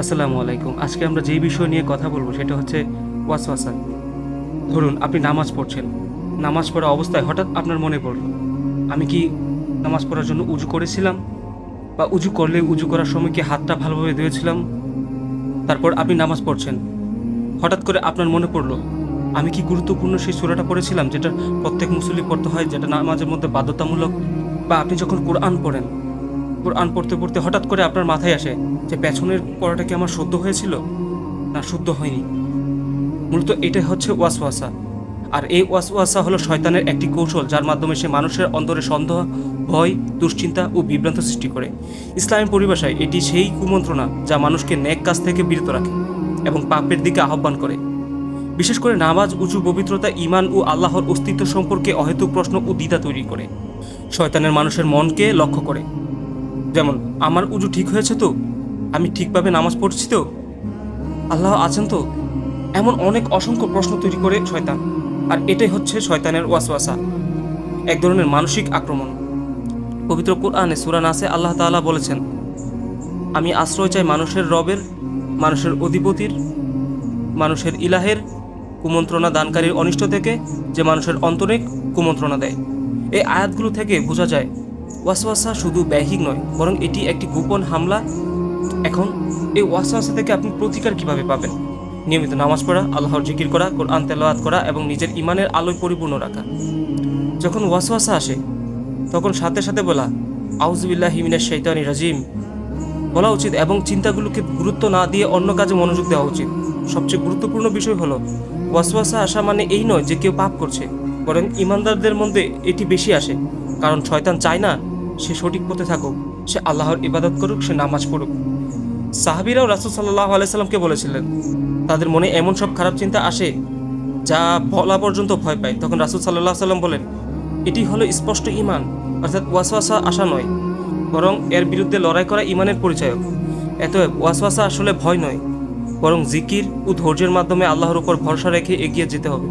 আসসালামু আলাইকুম। আজকে আমরা যেই বিষয় নিয়ে কথা বলব সেটা হচ্ছে ওয়াসওয়াসা। ধরুন, আপনি নামাজ পড়ছেন। নামাজ পড়া অবস্থায় হঠাৎ আপনার মনে পড়ল, আমি কি নামাজ পড়ার জন্য উজু করেছিলাম? বা উজু করলে উজু করার সময় কি হাতটা ভালোভাবে ধুয়েছিলাম? তারপর আপনি নামাজ পড়ছেন। হঠাৎ করে আপনার মনে পড়ল, আমি কি গুরুত্বপূর্ণ সেই সুরাটা পড়েছিলাম যেটা প্রত্যেক মুসল্লি পড়তে হয়, যেটা নামাজের মধ্যে বাধ্যতামূলক? বা আপনি যখন কোরআন পড়েন কোরআন পড়তে পড়তে হঠাৎ করে আপনার মাথায় আসে যে পেছনের পড়াটা কি আমার শুদ্ধ হয়েছিল? না, শুদ্ধ হয়নি। মূলত এটাই হচ্ছে ওয়াসওয়াসা। আর এই ওয়াসওয়াসা হলো শয়তানের একটি কৌশল যার মাধ্যমে সে মানুষের অন্তরে সন্দেহ, ভয়, দুশ্চিন্তা ও বিভ্রান্ত সৃষ্টি করে। ইসলামী পরিভাষায় এটি সেই কুমন্ত্রণা যা মানুষকে ন্যাক কাজ থেকে বিরত রাখে এবং পাপের দিকে আহ্বান করে। বিশেষ করে নামাজ উঁচু পবিত্রতা ইমান ও আল্লাহর অস্তিত্ব সম্পর্কে অহেতুক প্রশ্ন ও দ্বিধা তৈরি করে। শয়তানের মানুষের মনকে লক্ষ্য করে। যেমন, আমার উজু ঠিক হয়েছে তো? আমি ঠিকভাবে নামাজ পড়ছি তো? আল্লাহ আছেন তো? এমন অনেক অসংখ্য প্রশ্ন তৈরি করে শয়তান। আর এটাই হচ্ছে শয়তানের ওয়াসওয়াসা। এক ধরনের মানসিক আক্রমণ। পবিত্র কোরআনে সুরান আছে আল্লাহ তাআলা বলেছেন, আমি আশ্রয় চাই মানুষের রবের, মানুষের অধিপতির, মানুষের ইলাহের কুমন্ত্রণা দানকারীর অনিষ্ট থেকে, যে মানুষের অন্তরে কুমন্ত্রণা দেয়। এই আয়াতগুলো থেকে বোঝা যায় ওয়াসওয়াসা শুধু ব্যহিক নয়, বরং এটি একটি গোপন হামলা। এখন, এই ওয়াসওয়াসা থেকে আপনি প্রতিকার কীভাবে পাবেন? নিয়মিত নামাজ পড়া, আল্লাহর জিকির করা, কোরআন তেলাওয়াত করা এবং নিজের ইমানের আলোয় পরিপূর্ণ রাখা। যখন ওয়াসওয়াসা আসে, তখন সাথে সাথে বলা আউজবিল্লাহ হিমিনের শৈতানি রাজিম। বলা উচিত এবং চিন্তাগুলোকে গুরুত্ব না দিয়ে অন্য কাজে মনোযোগ দেওয়া উচিত। সবচেয়ে গুরুত্বপূর্ণ বিষয় হলো, ওয়াসওয়াসা আসা মানে এই নয় যে কেউ পাপ করছে। বরং ইমানদারদের মধ্যে এটি বেশি আসে। কারণ শয়তান চায় না সে সঠিক পথে থাকুক, সে আল্লাহর ইবাদত করুক, সে নামাজ পড়ুক। সাহাবিরাও রাসুল সাল্লাহ আলাইসাল্লামকে বলেছিলেন, তাদের মনে এমন সব খারাপ চিন্তা আসে যা বলা পর্যন্ত ভয় পায়। তখন রাসুল সাল্লাহ সাল্লাম বলেন, এটি হলো স্পষ্ট ইমান অর্থাৎ ওয়াসওয়াসা আসা নয়, বরং এর বিরুদ্ধে লড়াই করা ইমানের পরিচয়ক। এত ওয়াসওয়াসা আসলে ভয় নয়, বরং জিকির ও ধৈর্যের মাধ্যমে আল্লাহর উপর ভরসা রেখে এগিয়ে যেতে হবে।